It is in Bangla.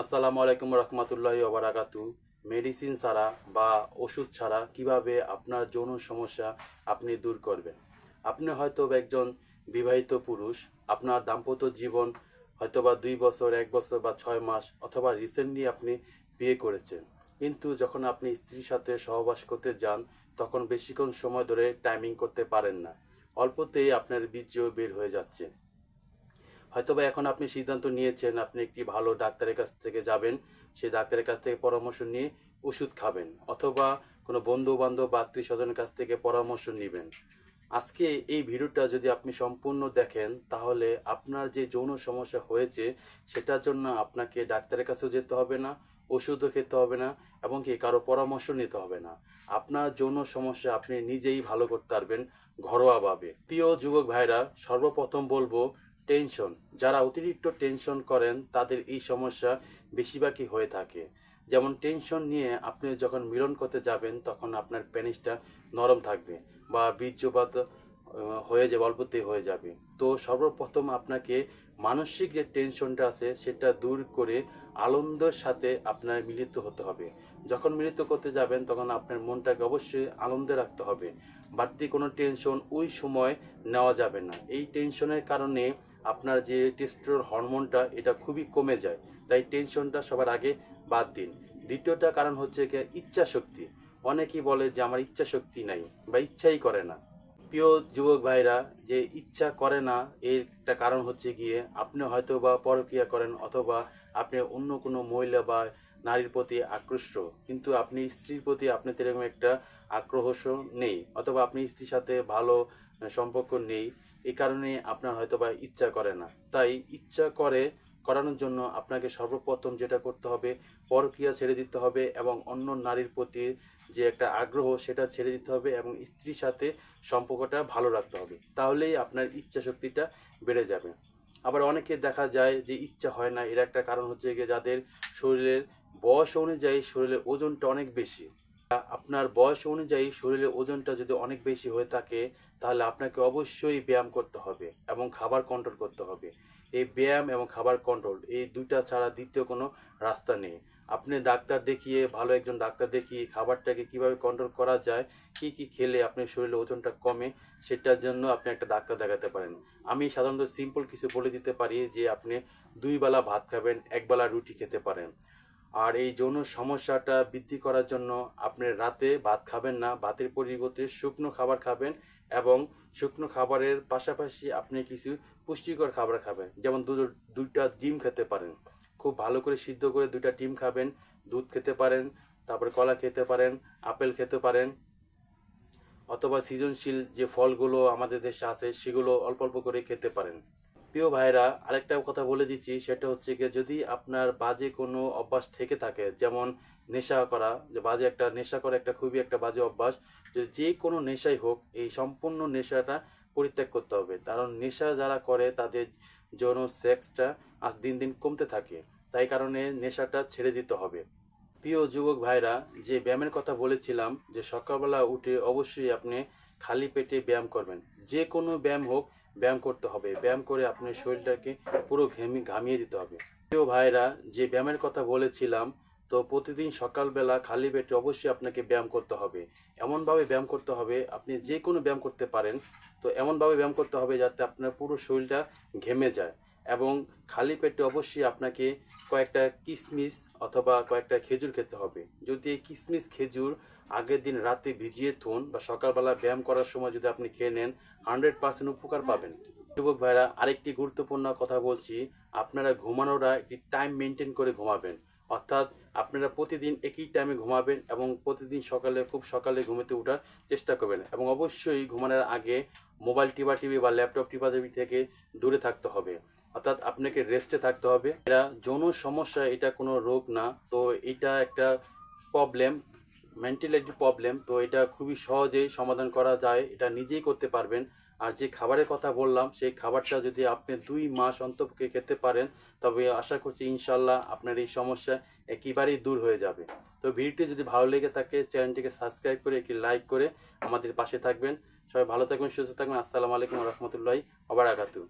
আসসালামু আলাইকুম রহমতুল্লাহি ওবরাকাতু। মেডিসিন ছাড়া বা ওষুধ ছাড়া কীভাবে আপনার যৌন সমস্যা আপনি দূর করবেন? আপনি হয়তো একজন বিবাহিত পুরুষ, আপনার দাম্পত্য জীবন হয়তো বা দুই বছর, এক বছর বা ছয় মাস অথবা রিসেন্টলি আপনি বিয়ে করেছেন। কিন্তু যখন আপনি স্ত্রীর সাথে সহবাস করতে যান, তখন বেশিক্ষণ সময় ধরে টাইমিং করতে পারেন না। অল্পতেই আপনার বীর্য বের হয়ে যাচ্ছে। হয়তোবা এখন আপনি সিদ্ধান্ত নিয়েছেন, আপনি একটি ভালো ডাক্তারের কাছ থেকে যাবেন, সেই ডাক্তারের কাছ থেকে পরামর্শ নিয়ে ওষুধ খাবেন, অথবা কোনো বন্ধু বান্ধব বা আত্মীয় স্বজনের কাছ থেকে পরামর্শ নেবেন। আজকে এই ভিডিওটা যদি আপনি সম্পূর্ণ দেখেন, তাহলে আপনার যে যৌন সমস্যা হয়েছে, সেটার জন্য আপনাকে ডাক্তারের কাছেও যেতে হবে না, ওষুধও খেতে হবে না, এবং কি কারও পরামর্শ নিতে হবে না। আপনার যৌন সমস্যা আপনি নিজেই ভালো করতে পারবেন ঘরোয়াভাবে। প্রিয় যুবক ভাইরা, সর্বপ্রথম বলব টেনশন, যারা অতিরিক্ত টেনশন করেন, তাদের এই সমস্যা বেশিরভাগই হয়ে থাকে। যেমন টেনশন নিয়ে আপনি যখন মিলন করতে যাবেন, তখন আপনার প্যানিসটা নরম থাকবে বা বীর্যপাত হয়ে যাবে, অল্পতেই হয়ে যাবে। তো সর্বপ্রথম আপনাকে মানসিক যে টেনশনটা আছে, সেটা দূর করে আনন্দের সাথে আপনার মিলিত হতে হবে। যখন মিলিত করতে যাবেন, তখন আপনার মনটাকে অবশ্যই আনন্দে রাখতে হবে। বাড়তি কোনো টেনশন ওই সময় নেওয়া যাবে না। এই টেনশনের কারণে আপনার যে টেস্টোর হরমোনটা, এটা খুবই কমে যায়। তাই টেনশনটা সবার আগে বাদ দিন। দ্বিতীয়টা কারণ হচ্ছে ইচ্ছা শক্তি অনেকেই বলে যে, আমার ইচ্ছা শক্তি নাই বা ইচ্ছাই করে না। প্রিয় যুবক ভাইরা, যে ইচ্ছা করে না এর একটা কারণ হচ্ছে গিয়ে আপনি হয়তো বা পরক্রিয়া করেন অথবা আপনি অন্য কোনো মহিলা বা নারীর প্রতি আকৃষ্ট। কিন্তু আপনি স্ত্রীর প্রতি আপনার এরকম একটা আক্রোশ নেই অথবা আপনি স্ত্রীর সাথে ভালো সম্পর্ক নেই, এই কারণে আপনার হয়তো বা ইচ্ছা করে না। তাই ইচ্ছা করে করানোর জন্য আপনাকে সর্বপ্রথম যেটা করতে হবে, পরক্রিয়া ছেড়ে দিতে হবে এবং অন্য নারীর প্রতি যে একটা আগ্রহ সেটা ছেড়ে দিতে হবে এবং স্ত্রীর সাথে সম্পর্কটা ভালো রাখতে হবে। তাহলেই আপনার ইচ্ছা শক্তিটা বেড়ে যাবে। আবার অনেকে দেখা যায় যে ইচ্ছা হয় না, এর একটা কারণ হচ্ছে গিয়ে যাদের শরীরের বয়স অনুযায়ী শরীরের ওজনটা অনেক বেশি। আপনার বয়স অনুযায়ী শরীরের ওজনটা যদি অনেক বেশি হয়ে থাকে, তাহলে আপনাকে অবশ্যই ব্যায়াম করতে হবে এবং খাবার কন্ট্রোল করতে হবে। এই ব্যায়াম এবং খাবার কন্ট্রোল এই দুইটা ছাড়া দ্বিতীয় কোনো রাস্তা নেই। আপনি ডাক্তার দেখিয়ে, ভালো একজন ডাক্তার দেখিয়ে খাবারটাকে কীভাবে কন্ট্রোল করা যায়, কি কি খেলে আপনার শরীরে ওজনটা কমে, সেটার জন্য আপনি একটা ডাক্তার দেখাতে পারেন। আমি সাধারণত সিম্পল কিছু বলে দিতে পারি যে, আপনি দুই বেলা ভাত খাবেন, এক বেলা রুটি খেতে পারেন। আর এই যৌন সমস্যাটা বৃদ্ধি করার জন্য আপনি রাতে ভাত খাবেন না, ভাতের পরিবর্তে শুকনো খাবার খাবেন এবং শুকনো খাবারের পাশাপাশি আপনি কিছু পুষ্টিকর খাবার খাবেন। যেমন দু দুইটা ডিম খেতে পারেন। খুব ভালো করে সিদ্ধ করে দুইটা ডিম খাবেন, দুধ খেতে পারেন, তারপরে কলা খেতে পারেন, আপেল খেতে পারেন, অথবা সৃজনশীল যে ফলগুলো আমাদের দেশে আছে, সেগুলো অল্প অল্প করে খেতে পারেন। প্রিয় ভাইরা আরেকটা কথা বলে দিচ্ছি, সেটা হচ্ছে গিয়ে যদি আপনার বাজে কোনো অভ্যাস থেকে থাকে, যেমন নেশা করা, যে বাজে একটা, নেশা করা একটা খুবই একটা বাজে অভ্যাস, যে যে কোনো নেশাই হোক, এই সম্পূর্ণ নেশাটা পরিত্যাগ করতে হবে। কারণ নেশা যারা করে, তাদের যৌন সেক্সটা আজ দিন দিন কমতে থাকে। তাই কারণে নেশাটা ছেড়ে দিতে হবে। প্রিয় যুবক ভাইরা, যে ব্যায়ামের কথা বলেছিলাম, যে সকালবেলা উঠে অবশ্যই আপনি খালি পেটে ব্যায়াম করবেন। যে কোনো ব্যায়াম হোক, ব্যায়াম করতে হবে। ব্যায়াম করে আপনার শরীরটাকে পুরো ঘেমি, ঘামিয়ে দিতে হবে। প্রিয় ভাইরা, যে ব্যায়ামের কথা বলেছিলাম তো প্রতিদিন সকালবেলা খালি পেটে অবশ্যই আপনাকে ব্যায়াম করতে হবে। এমনভাবে ব্যায়াম করতে হবে, আপনি যে কোনো ব্যায়াম করতে পারেন, তো এমনভাবে ব্যায়াম করতে হবে যাতে আপনার পুরো শরীরটা ঘেমে যায় এবং খালি পেটে অবশ্যই আপনাকে কয়েকটা কিশমিশ অথবা কয়েকটা খেজুর খেতে হবে। যদি এই কিশমিশ খেজুর আগের দিন রাতে ভিজিয়ে থুন বা সকালবেলা ব্যায়াম করার সময় যদি আপনি খেয়ে নেন, হান্ড্রেড পার্সেন্ট উপকার পাবেন। যুবক ভাইরা, আরেকটি গুরুত্বপূর্ণ কথা বলছি, আপনারা ঘুমানোরা একটি টাইম মেনটেন করে ঘুমাবেন। অর্থাৎ আপনারা প্রতিদিন একই টাইমে ঘুমাবেন এবং প্রতিদিন সকালে, খুব সকালে ঘুমোতে ওঠার চেষ্টা করবেন এবং অবশ্যই ঘুমানোর আগে মোবাইল টিপা টিভি বা ল্যাপটপ টিপা টিভি থেকে দূরে থাকতে হবে। অর্থাৎ আপনাকে রেস্টে থাকতে হবে। এটা যৌন সমস্যা, এটা কোনো রোগ না। তো এটা একটা প্রবলেম মেন্টালিটি প্রবলেম তো এটা খুবই সহজেই সমাধান করা যায়। এটা নিজেই করতে পারবেন। আর যে খাবারের কথা বললাম, সেই খাবারটা যদি আপনি দুই মাস অন্তপক্ষে খেতে পারেন, তবে আশা করছি ইনশাল্লাহ আপনার এই সমস্যা একেবারেই দূর হয়ে যাবে। তো ভিডিওটি যদি ভালো লেগে থাকে, চ্যানেলটিকে সাবস্ক্রাইব করে একটি লাইক করে আমাদের পাশে থাকবেন। সবাই ভালো থাকবেন, সুস্থ থাকবেন। আসসালামু আলাইকুম রহমতুল্লাহি আবার আগাতু